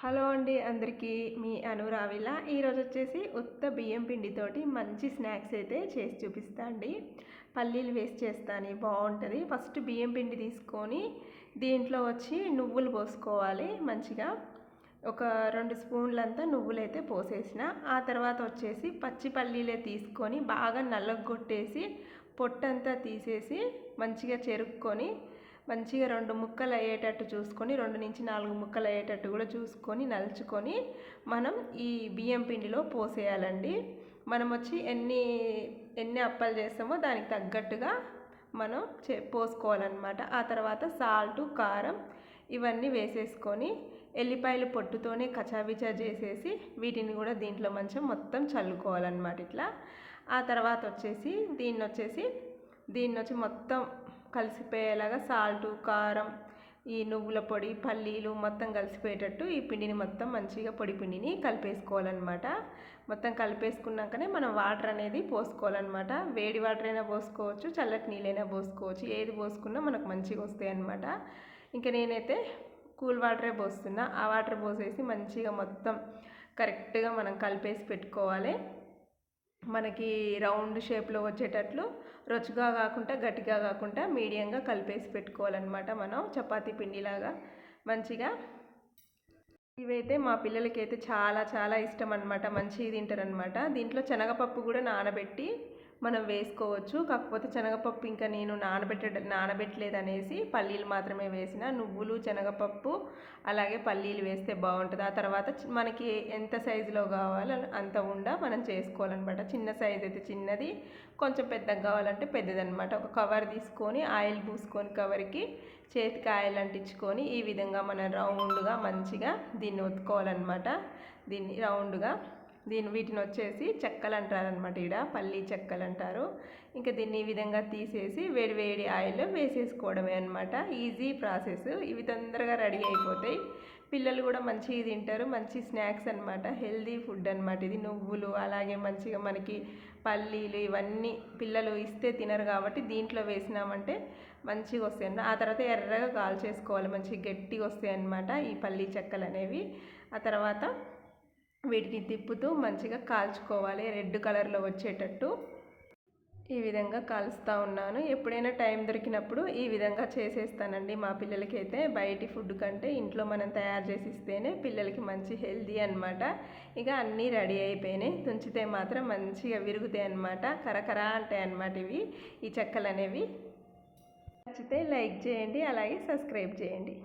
Hello అండి అందరికీ మీ అనురావిల ఈరోజు వచ్చేసి ఉత్త బియ్యం పిండితోటి మంచి స్నాక్స్ అయితే చేసి చూపిస్తా అండి. పల్లీలు వేసి చేస్తాను బాగుంటుంది. ఫస్ట్ బియ్యం పిండి తీసుకొని దీంట్లో వచ్చి నువ్వులు పోసుకోవాలి మంచిగా. ఒక రెండు స్పూన్లంతా నువ్వులు అయితే పోసేసిన. ఆ తర్వాత వచ్చేసి పచ్చి పల్లీలే తీసుకొని బాగా నల్లగొట్టేసి పొట్టంతా తీసేసి మంచిగా చెరుక్కొని మంచిగా రెండు ముక్కలు అయ్యేటట్టు చూసుకొని రెండు నుంచి నాలుగు ముక్కలు అయ్యేటట్టు కూడా చూసుకొని నలుచుకొని మనం ఈ బియ్యం పిండిలో పోసేయాలండి. మనం వచ్చి ఎన్ని ఎన్ని అప్పాలు చేస్తామో దానికి తగ్గట్టుగా మనం చే పోసుకోవాలన్నమాట. ఆ తర్వాత సాల్టు కారం ఇవన్నీ వేసేసుకొని ఎల్లిపాయలు పొట్టుతోనే కచాబిచా చేసేసి వీటిని కూడా దీంట్లో మంచిగా మొత్తం చల్లుకోవాలన్నమాట ఇట్లా. ఆ తర్వాత వచ్చేసి దీన్ని వచ్చేసి దీన్ని వచ్చి మొత్తం కలిసిపోయేలాగా సాల్టు కారం ఈ నువ్వుల పొడి పల్లీలు మొత్తం కలిసిపోయేటట్టు ఈ పిండిని మొత్తం మంచిగా పొడి పిండిని కలిపేసుకోవాలన్నమాట. మొత్తం కలిపేసుకున్నాకనే మనం వాటర్ అనేది పోసుకోవాలన్నమాట. వేడి వాటర్ అయినా పోసుకోవచ్చు చల్లటి నీళ్ళైనా పోసుకోవచ్చు ఏది పోసుకున్నా మనకు మంచిగా వస్తాయి అన్నమాట ఇంకా నేనైతే కూల్ వాటరే పోస్తున్నా. ఆ వాటర్ పోసేసి మంచిగా మొత్తం కరెక్ట్గా మనం కలిపేసి పెట్టుకోవాలి. మనకి రౌండ్ షేప్లో వచ్చేటట్లు రుచిగా కాకుండా గట్టిగా కాకుండా మీడియంగా కలిపేసి పెట్టుకోవాలన్నమాట మనం. చపాతీ పిండిలాగా మంచిగా. ఇవైతే మా పిల్లలకి అయితే చాలా చాలా ఇష్టం అనమాట మంచిగా తింటారనమాట దీంట్లో శనగపప్పు కూడా నానబెట్టి మనం వేసుకోవచ్చు. కాకపోతే శనగపప్పు ఇంకా నేను నానబెట్ట నానబెట్టలేదు అనేసి పల్లీలు మాత్రమే వేసిన. నువ్వులు శనగపప్పు అలాగే పల్లీలు వేస్తే బాగుంటుంది. ఆ తర్వాత మనకి ఎంత సైజులో కావాలో అంత ఉండ మనం చేసుకోవాలన్నమాట. చిన్న సైజు అయితే చిన్నది కొంచెం పెద్దగా కావాలంటే పెద్దదనమాట ఒక కవర్ తీసుకొని ఆయిల్ పూసుకొని కవర్కి చేతికి ఆయిల్ అంటించుకొని ఈ విధంగా మనం రౌండ్గా మంచిగా దీన్ని ఒత్తుకోవాలన్నమాట. దీన్ని రౌండ్గా దీని వీటిని వచ్చేసి చెక్కలు అంటారనమాట ఈడ పల్లీ చెక్కలు అంటారు ఇంకా దీన్ని ఈ విధంగా తీసేసి వేడి వేడి ఆయిల్లో వేసేసుకోవడమే అనమాట ఈజీ ప్రాసెస్. ఇవి తొందరగా రెడీ అయిపోతాయి. పిల్లలు కూడా మంచిగా తింటారు. మంచి స్నాక్స్ అనమాట హెల్దీ ఫుడ్ అనమాట ఇది. నువ్వులు అలాగే మంచిగా మనకి పల్లీలు ఇవన్నీ పిల్లలు ఇస్తే తినరు కాబట్టి దీంట్లో వేసినామంటే మంచిగా వస్తాయి ఆ తర్వాత ఎర్రగా కాల్ చేసుకోవాలి మంచిగా గట్టిగా వస్తాయి అన్నమాట ఈ పల్లీ చెక్కలు అనేవి ఆ తర్వాత వీటిని తిప్పుతూ మంచిగా కాల్చుకోవాలి. రెడ్ కలర్లో వచ్చేటట్టు ఈ విధంగా కాలుస్తూ ఉన్నాను. ఎప్పుడైనా టైం దొరికినప్పుడు ఈ విధంగా చేసేస్తానండి. మా పిల్లలకి అయితే బయటి ఫుడ్ కంటే ఇంట్లో మనం తయారు చేసి ఇస్తేనే పిల్లలకి మంచి హెల్దీ అనమాట ఇక అన్నీ రెడీ అయిపోయినాయి. తుంచితే మాత్రం మంచిగా విరుగుతాయి అనమాట కరకరా అంటాయి అనమాట ఇవి. ఈ చెక్కలు అనేవి నచ్చితే లైక్ చేయండి. అలాగే సబ్స్క్రైబ్ చేయండి.